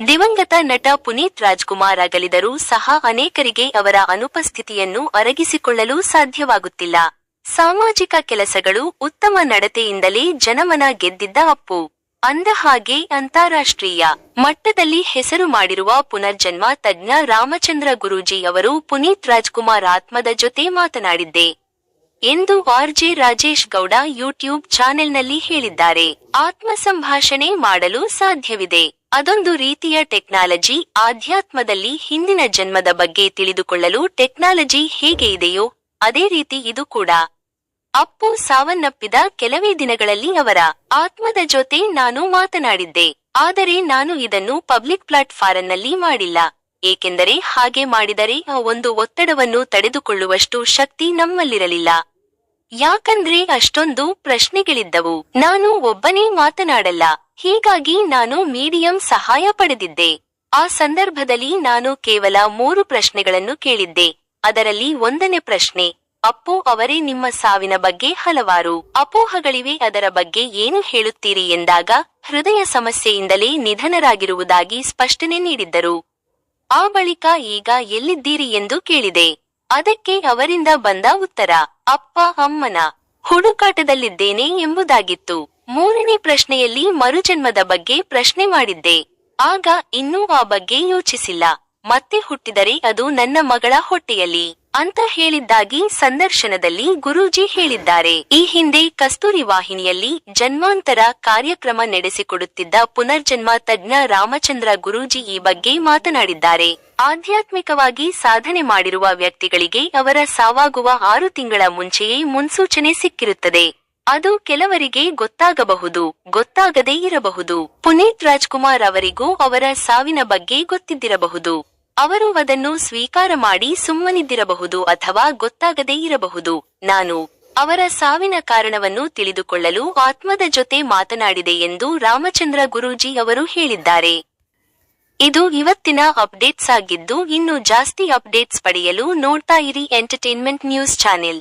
ದಿವಂಗತ ನಟ ಪುನೀತ್ ರಾಜ್ಕುಮಾರ್ ಅಗಲಿದರೂ ಸಹ ಅನೇಕರಿಗೆ ಅವರ ಅನುಪಸ್ಥಿತಿಯನ್ನು ಅರಗಿಸಿಕೊಳ್ಳಲು ಸಾಧ್ಯವಾಗುತ್ತಿಲ್ಲ. ಸಾಮಾಜಿಕ ಕೆಲಸಗಳು ಉತ್ತಮ ನಡತೆಯಿಂದಲೇ ಜನಮನ ಗೆದ್ದಿದ್ದ ಅಪ್ಪು. ಅಂದ ಹಾಗೆ ಅಂತಾರಾಷ್ಟ್ರೀಯ ಮಟ್ಟದಲ್ಲಿ ಹೆಸರು ಮಾಡಿರುವ ಪುನರ್ಜನ್ಮ ತಜ್ಞ ರಾಮಚಂದ್ರ ಗುರೂಜಿ ಅವರು ಪುನೀತ್ ರಾಜ್ಕುಮಾರ್ ಆತ್ಮದ ಜೊತೆ ಮಾತನಾಡಿದ್ದೆ. ಎಂದು ಆರ್ಜೆ ರಾಜೇಶ್ ಗೌಡ ಯೂಟ್ಯೂಬ್ ಚಾನೆಲ್ನಲ್ಲಿ ಹೇಳಿದ್ದಾರೆ. ಆತ್ಮ ಸಂಭಾಷಣೆ ಮಾಡಲು ಸಾಧ್ಯವಿದೆ. ಅದೊಂದು ರೀತಿಯ ಟೆಕ್ನಾಲಜಿ ಆಧ್ಯಾತ್ಮದಲ್ಲಿ ಹಿಂದಿನ ಜನ್ಮದ ಬಗ್ಗೆ ತಿಳಿದುಕೊಳ್ಳಲು ಟೆಕ್ನಾಲಜಿ ಹೇಗೆ ಇದೆಯೋ ಅದೇ ರೀತಿ ಇದು ಕೂಡ. ಅಪ್ಪು ಸಾವನ್ನಪ್ಪಿದ ಕೆಲವೇ ದಿನಗಳಲ್ಲಿ ಅವರ ಆತ್ಮದ ಜೊತೆ ನಾನು ಮಾತನಾಡಿದ್ದೆ, ಆದರೆ ನಾನು ಇದನ್ನು ಪಬ್ಲಿಕ್ ಪ್ಲಾಟ್ಫಾರಂನಲ್ಲಿ ಮಾಡಿಲ್ಲ, ಏಕೆಂದರೆ ಹಾಗೆ ಮಾಡಿದರೆ ಆ ಒಂದು ಒತ್ತಡವನ್ನು ತಡೆದುಕೊಳ್ಳುವಷ್ಟು ಶಕ್ತಿ ನಮ್ಮಲ್ಲಿರಲಿಲ್ಲ. ಯಾಕಂದ್ರೆ ಅಷ್ಟೊಂದು ಪ್ರಶ್ನೆಗಳಿದ್ದವು, ನಾನು ಒಬ್ಬನೇ ಮಾತನಾಡಲ್ಲ ಹೀಗಾಗಿ ನಾನು ಮೀಡಿಯಂ ಸಹಾಯ ಪಡೆದಿದ್ದೆ. ಆ ಸಂದರ್ಭದಲ್ಲಿ ನಾನು ಕೇವಲ ಮೂರು ಪ್ರಶ್ನೆಗಳನ್ನು ಕೇಳಿದ್ದೆ. ಅದರಲ್ಲಿ ಒಂದನೇ ಪ್ರಶ್ನೆ, ಅಪ್ಪು ಅವರೇ ನಿಮ್ಮ ಸಾವಿನ ಬಗ್ಗೆ ಹಲವಾರು ಅಪೋಹಗಳಿವೆ, ಅದರ ಬಗ್ಗೆ ಏನು ಹೇಳುತ್ತೀರಿ ಎಂದಾಗ ಹೃದಯ ಸಮಸ್ಯೆಯಿಂದಲೇ ನಿಧನರಾಗಿರುವುದಾಗಿ ಸ್ಪಷ್ಟನೆ ನೀಡಿದ್ದರು. ಆ ಬಳಿಕ ಈಗ ಎಲ್ಲಿದ್ದೀರಿ ಎಂದು ಕೇಳಿದೆ. ಅದಕ್ಕೆ ಅವರಿಂದ ಬಂದ ಉತ್ತರ, ಅಪ್ಪ, ಅಮ್ಮನ ಹುಡುಕಾಟದಲ್ಲಿದ್ದೇನೆ ಎಂಬುದಾಗಿತ್ತು. ಮೂರನೇ ಪ್ರಶ್ನೆಯಲ್ಲಿ ಮರುಜನ್ಮದ ಬಗ್ಗೆ ಪ್ರಶ್ನೆ ಮಾಡಿದ್ದೆ. ಆಗ ಇನ್ನೂ ಆ ಬಗ್ಗೆ ಯೋಚಿಸಿಲ್ಲ. ಮತ್ತೆ ಹುಟ್ಟಿದರೆ ಅದು ನನ್ನ ಮಗಳ ಹೊಟ್ಟೆಯಲ್ಲಿ ಅಂತ ಹೇಳಿದ್ದಾಗಿ ಸಂದರ್ಶನದಲ್ಲಿ ಗುರೂಜಿ ಹೇಳಿದ್ದಾರೆ. ಈ ಹಿಂದೆ ಕಸ್ತೂರಿ ವಾಹಿನಿಯಲ್ಲಿ ಜನ್ಮಾಂತರ ಕಾರ್ಯಕ್ರಮ ನಡೆಸಿಕೊಡುತ್ತಿದ್ದ ಪುನರ್ಜನ್ಮ ತಜ್ಞ ರಾಮಚಂದ್ರ ಗುರೂಜಿ ಈ ಬಗ್ಗೆ ಮಾತನಾಡಿದ್ದಾರೆ. ಆಧ್ಯಾತ್ಮಿಕವಾಗಿ ಸಾಧನೆ ಮಾಡಿರುವ ವ್ಯಕ್ತಿಗಳಿಗೆ ಅವರ ಸಾವಾಗುವ ಆರು ತಿಂಗಳ ಮುಂಚೆಯೇ ಮುನ್ಸೂಚನೆ ಸಿಕ್ಕಿರುತ್ತದೆ. ಅದು ಕೆಲವರಿಗೆ ಗೊತ್ತಾಗಬಹುದು, ಗೊತ್ತಾಗದೇ ಇರಬಹುದು. ಪುನೀತ್ ರಾಜ್ಕುಮಾರ್ ಅವರಿಗೂ ಅವರ ಸಾವಿನ ಬಗ್ಗೆ ಗೊತ್ತಿದ್ದಿರಬಹುದು. ಅವರು ಅದನ್ನು ಸ್ವೀಕಾರ ಮಾಡಿ ಸುಮ್ಮನಿದ್ದಿರಬಹುದು ಅಥವಾ ಗೊತ್ತಾಗದೇ ಇರಬಹುದು. ನಾನು ಅವರ ಸಾವಿನ ಕಾರಣವನ್ನು ತಿಳಿದುಕೊಳ್ಳಲು ಆತ್ಮದ ಜೊತೆ ಮಾತನಾಡಿದೆ ಎಂದು ರಾಮಚಂದ್ರ ಗುರೂಜಿ ಅವರು ಹೇಳಿದ್ದಾರೆ. ಇದು ಇವತ್ತಿನ ಅಪ್ಡೇಟ್ಸ್ ಆಗಿದ್ದು, ಇನ್ನು ಜಾಸ್ತಿ ಅಪ್ಡೇಟ್ಸ್ ಪಡೆಯಲು ನೋಡ್ತಾ ಇರಿ ಎಂಟರ್ಟೈನ್ಮೆಂಟ್ ನ್ಯೂಸ್ ಚಾನೆಲ್